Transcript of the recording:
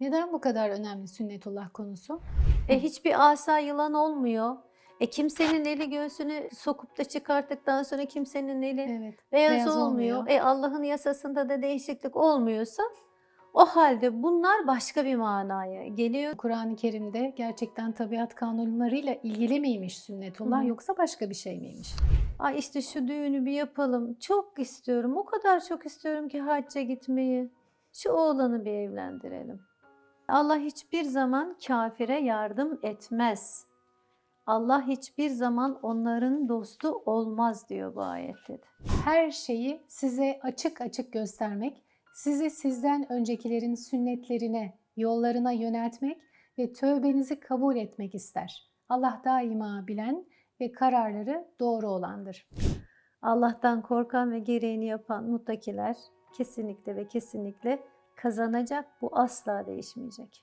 Neden bu kadar önemli sünnetullah konusu? E hiçbir asa yılan olmuyor. E kimsenin eli göğsünü sokup da çıkarttıktan sonra kimsenin eli Evet. beyaz, beyaz olmuyor. olmuyor. E Allah'ın yasasında da değişiklik olmuyorsa o halde bunlar başka bir manaya geliyor. Kur'an-ı Kerim'de gerçekten tabiat kanunlarıyla ilgili miymiş sünnetullah Hı yoksa başka bir şey miymiş? Ay işte şu düğünü bir yapalım. Çok istiyorum. O kadar çok istiyorum ki hacca gitmeyi. Şu oğlanı bir evlendirelim. Allah hiçbir zaman kafire yardım etmez. Allah hiçbir zaman onların dostu olmaz diyor bu ayette. Her şeyi size açık açık göstermek, sizi sizden öncekilerin sünnetlerine, yollarına yöneltmek ve tövbenizi kabul etmek ister. Allah daima bilen ve kararları doğru olandır. Allah'tan korkan ve gereğini yapan muttakiler kesinlikle ve kesinlikle kazanacak. Bu asla değişmeyecek.